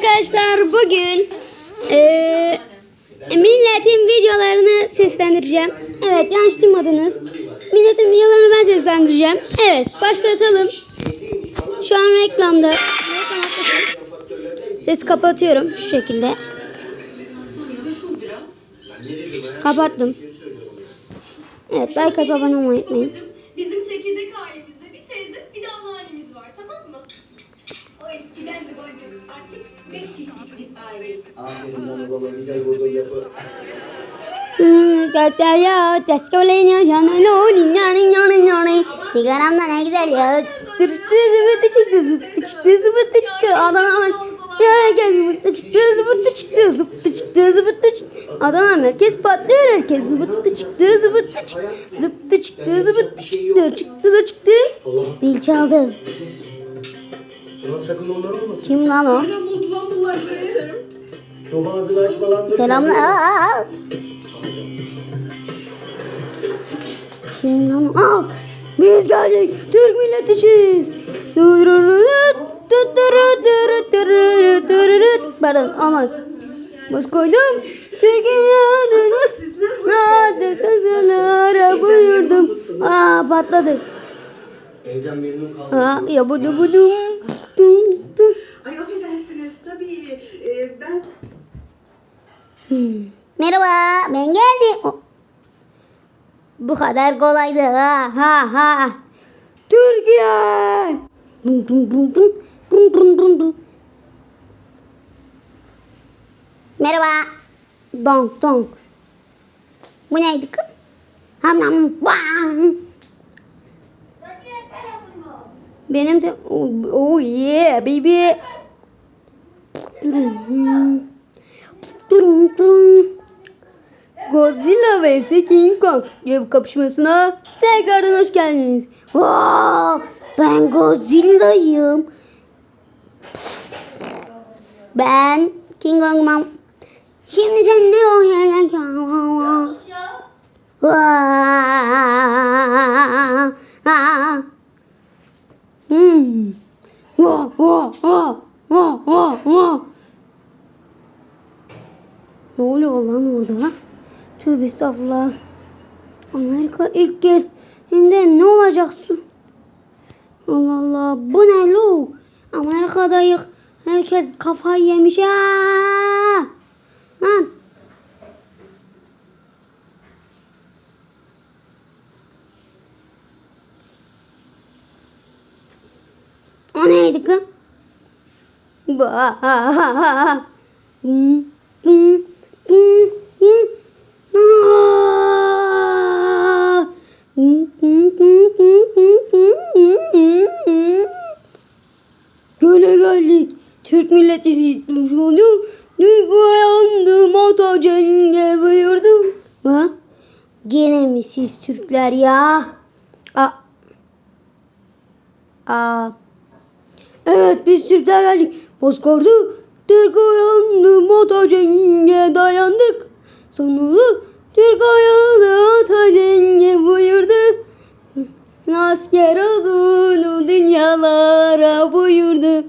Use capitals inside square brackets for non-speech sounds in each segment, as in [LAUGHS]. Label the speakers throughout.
Speaker 1: arkadaşlar bugün eee, milletin videolarını seslendireceğim. Evet yanlış duymadınız. Milletin videolarını ben seslendireceğim. Evet başlatalım. Şu an reklamda. Ses kapatıyorum şu şekilde. Kapattım. Evet like abone olmayı unutmayın.
Speaker 2: Aferin bana baba güzel vurdun lafı.
Speaker 1: Tataya teskoleniyor canano ninyani nyani nyani Sigaramda ne güzel ya. Tırtı zıbıtı çıktı zıbıtı çıktı zıbıtı çıktı. Adana herkes zıbıtı çıktı zıbıtı çıktı zıbıtı çıktı zıbıtı çıktı. Adana merkez patlıyor herkes zıbıtı çıktı zıbıtı çıktı. Zıbıtı çıktı zıbıtı çıktı çıktı da çıktı. Zil çaldı. Kim lan o?
Speaker 2: Dur.
Speaker 1: Selamlar Aa! Kim lan? Aa! Biz geldik. Türk milletiçiz. Pardon aman. Boz koydum. Türk'üm yanımız. Hadi tazılara buyurdum. Aa patladı.
Speaker 2: Evden memnun kaldım.
Speaker 1: Aa ya budu budum. Dum, dum.
Speaker 3: Ay affedersiniz tabii e, ben
Speaker 1: Merhaba ben geldim. Bu kadar kolaydı ha ha ha. Türkiye. Bum bum bum bum bum bum. Merhaba. Donk donk. Bu neydi kız? Ham nam bam. Benim de oh, oh yeah baby. Godzilla vs King Kong ev kapışmasına tekrardan hoş geldiniz. Wow, ben Godzilla'yım. Ben King Kong'um. Şimdi sen ne oynayacaksın? Hmm. Vaa, vaa, vaa, vaa, vaa, vaa. Ne oluyor lan orada? Tövbe estağfurullah. Amerika ilk gel. Hem de ne olacak su? Allah Allah. Bu ne lo? Amerika'dayız. Herkes kafayı yemiş. Aa! Lan. O neydi kız? Ba. [LAUGHS] Hmm. Göle geldik. Türk milleti. Türk uyandım ata cenge buyurdum. Ha? Gene mi siz Türkler ya? Aa. Aa. Evet biz Türkler geldik. Bozkordu. Türk uyandı ata cenge dayandık. Sonunda Türk ayağı ata cenge buyurdu. Asker olduğunu dünyalara buyurdu.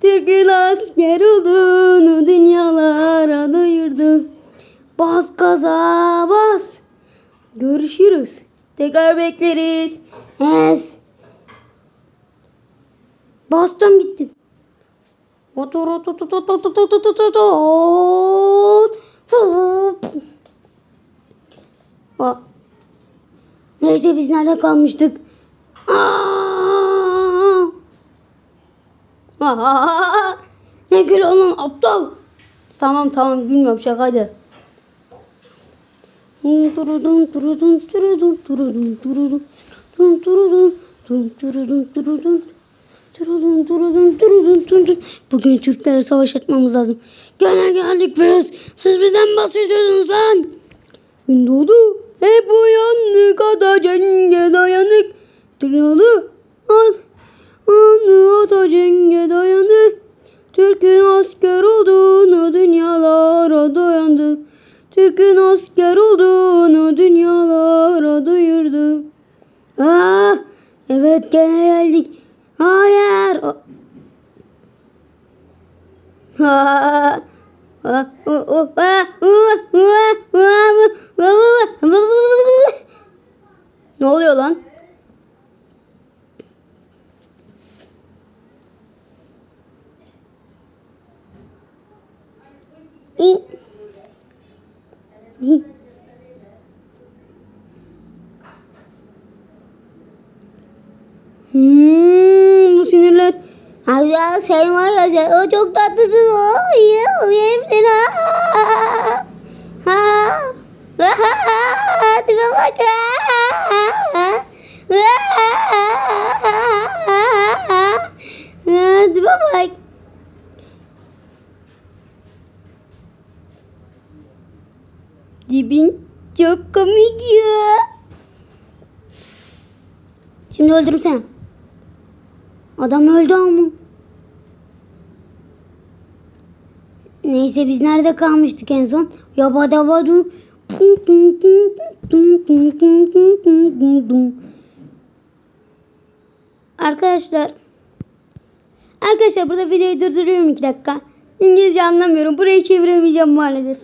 Speaker 1: Türk'ün asker olduğunu dünyalara duyurdu. Bas gaza bas. Görüşürüz. Tekrar bekleriz. Es. Bastım gittim. Neyse biz nerede kalmıştık? Ne gül olan aptal. Tamam tamam gülmüyorum şakaydı. Durudun durudun durudun durudun durudun dun durudun dun durudun durudun durudun durudun durudun Bugün Türklere savaş açmamız lazım. Gene geldik biz. Siz bizden bahsediyordunuz lan. Gün doğdu. Hep uyandık ata cenge dayandık. Dünyalı Ne oluyor lan? İ. İ. Hmm, bu sinirler. Allah sen var ya sen o çok tatlısın o. Ya yerim seni. Ha. Ha. Ha. Tipe bak. Ha. Ha. Tipe bak. Dibin çok komik ya. Şimdi öldürürüm seni. Adam öldü ama. Neyse biz nerede kalmıştık en son? Yabadabadu. Arkadaşlar. Arkadaşlar burada videoyu durduruyorum iki dakika. İngilizce anlamıyorum. Burayı çeviremeyeceğim maalesef.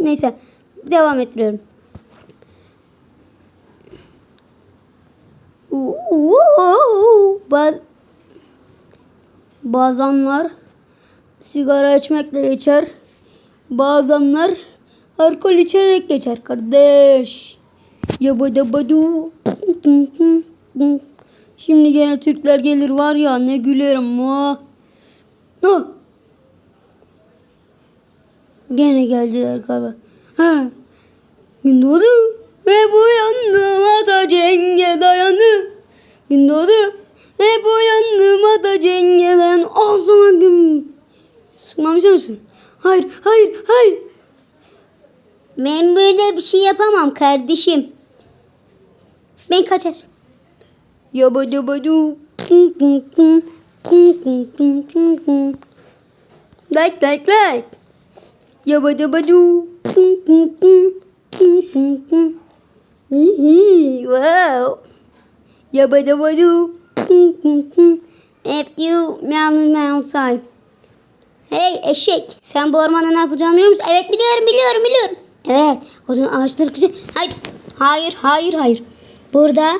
Speaker 1: Neyse. Devam ettiriyorum. Baz Bazanlar sigara içmekle geçer. Bazanlar alkol içerek geçer kardeş. Yabadabadu. Şimdi gene Türkler gelir var ya ne gülerim ha. Ha. Gene geldiler galiba. Ha. Gün doğdu ve bu yanıma da cenge dayandı. Gün doğdu ve bu yanıma da cenge dayandı. Al sana gün. Sıkmamış mısın? Hayır, hayır, hayır. Ben böyle bir şey yapamam kardeşim. Ben kaçar. Yabadabadu. Like, like, like. Yabadabadu. Hihi, wow. Yabadabadu. If you meow outside. Hey eşek sen bu ormanda ne yapacağını biliyor musun? Evet biliyorum biliyorum biliyorum. Evet o zaman ağaçları kıracak. Hayır hayır hayır hayır. Burada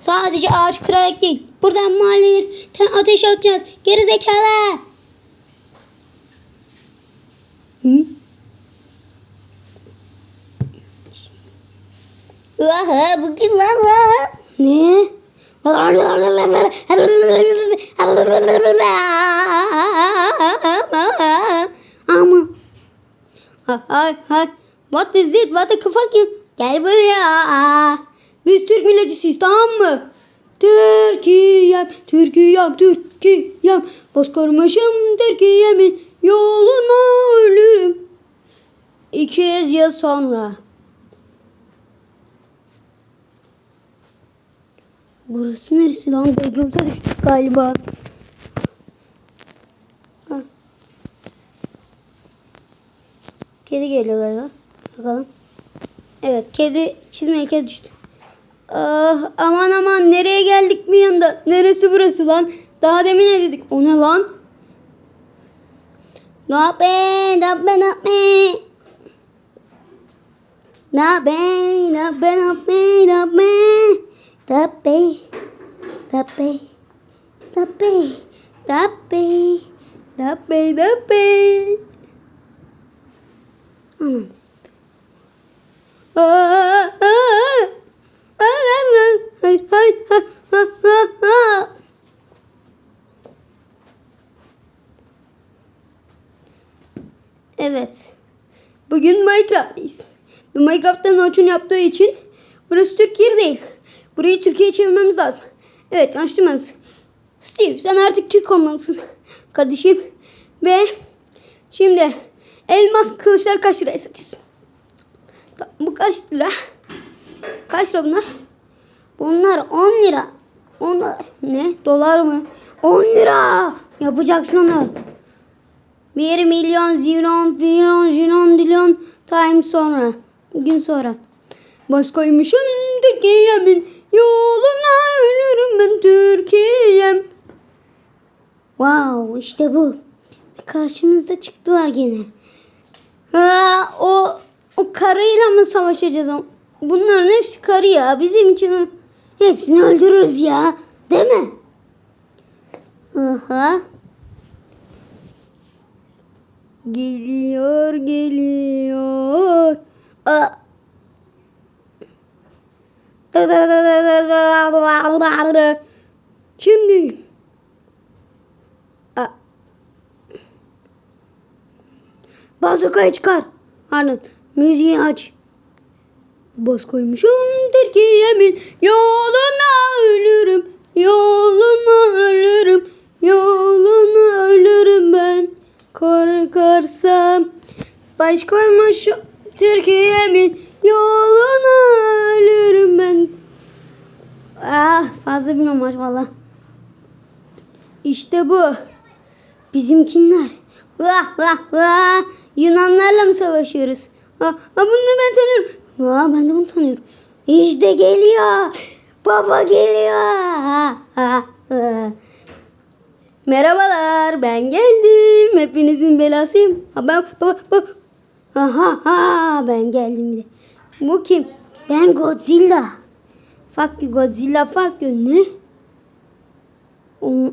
Speaker 1: sadece ağaç kırarak değil. Buradan mahallelerden ateş atacağız. Geri zekalı. Hı? Aha bu kim lan lan? Ne? Ama. Hay hay. What is it? What the fuck you? Gel buraya. Biz Türk milletçisiyiz tamam mı? Türkiye'm, Türkiye'm, Türkiye'm. Bozkırmışım Türkiye'min yoluna ölürüm. 200 yıl sonra. Burası neresi lan? Bezir'e düştük galiba. Kedi geliyor galiba. Bakalım. Evet kedi çizme heykeli düştü. Ah, aman aman nereye geldik bir yanda? Neresi burası lan? Daha demin evledik. O ne lan? Ne yapayım? Ne yapayım? Ne yapayım? Ne yapayım? Ne yapayım? Ne yapayım? Tape, tape, Hay, hay, ha, ha, ha, ha. Evet. Bugün Minecraft'tayız. Ve Minecraft'ta Notch'un yaptığı için burası Türkiye değil. Burayı Türkiye'ye çevirmemiz lazım. Evet yanlış duymadınız. Steve sen artık Türk olmalısın. Kardeşim. Ve şimdi elmas kılıçlar kaç liraya satıyorsun? Bu kaç lira? Kaç lira bunlar? Bunlar 10 lira. Onlar ne? Dolar mı? 10 lira. Yapacaksın onu. 1 milyon zilon zilon zilon dilon time sonra. Gün sonra. Başkaymışım Türkiye'min yoluna ölürüm ben Türkiye'm. Wow işte bu. Karşımızda çıktılar gene. Ha, o o karıyla mı savaşacağız? Bunların hepsi karı ya. Bizim için hepsini öldürürüz ya. Değil mi? Aha. Geliyor, geliyor. Aa. Şimdi. Bazukayı çıkar. Pardon. Müziği aç. Bas koymuşum Türkiye'min yoluna ölürüm. Yoluna ölürüm. Yoluna ölürüm ben. Korkarsam. Baş koymuşum Türkiye'min yoluna ölürüm ben. Ah fazla bilmiyorum maşallah. İşte bu. Bizimkinler. Vah vah vah. Yunanlarla mı savaşıyoruz? Ha, ha bunu ben tanıyorum. Ha, ben de bunu tanıyorum. İşte geliyor. Baba geliyor. Ha, ha, ha. Merhabalar ben geldim. Hepinizin belasıyım. Ha, ben, baba, baba. Aha, ha, ben geldim bir de. Bu kim? Ben Godzilla. Fuck you Godzilla fuck you. Ne? O-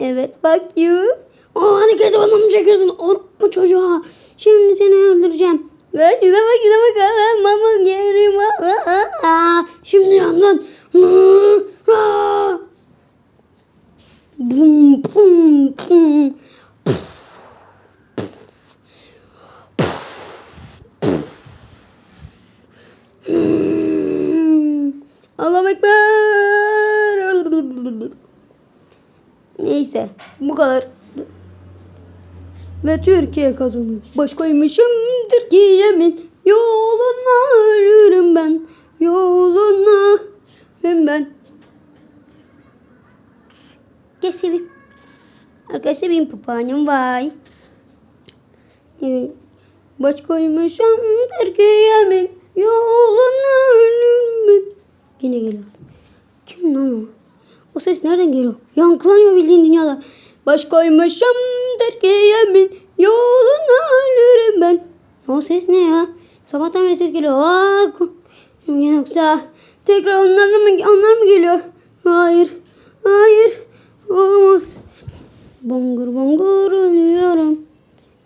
Speaker 1: Evet fuck you. Aa hani gece bana mı çekiyorsun? Orma çocuğa. Şimdi seni öldüreceğim. Lan şuna bak şuna bak. Aa, Mama gelirim. Şimdi yandın. Aa. Bum bum bum. Allah Ekber. Neyse bu kadar. Ve Türkiye kazanıyor. Başkaymışım Türkiye'min yoluna yürürüm ben. Yoluna yürürüm ben. Gel seveyim. Arkadaşlar benim papağanım var. Evet. Başkaymışım Türkiye'min yoluna yürürüm ben. Yine geliyor. Kim lan o? O ses nereden geliyor? Yankılanıyor bildiğin dünyada. Başkaymışım Türkiye'min yoluna ölürüm ben. O ses ne ya? Sabahtan beri ses geliyor. Aa, ku- yoksa tekrar onlar mı, onlar mı geliyor? Hayır. Hayır. Olmaz. Bongur bongur ölüyorum.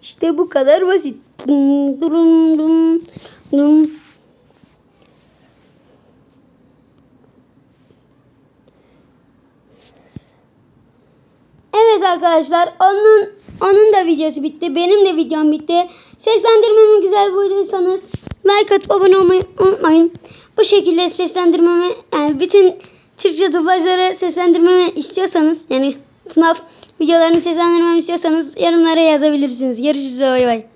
Speaker 1: İşte bu kadar basit. Dum, durum, dum, dum. Evet arkadaşlar onun onun da videosu bitti. Benim de videom bitti. Seslendirmemi güzel bulduysanız like atıp abone olmayı unutmayın. Bu şekilde seslendirmemi yani bütün Türkçe dublajları seslendirmemi istiyorsanız yani FNAF videolarını seslendirmemi istiyorsanız yorumlara yazabilirsiniz. Görüşürüz bay bay.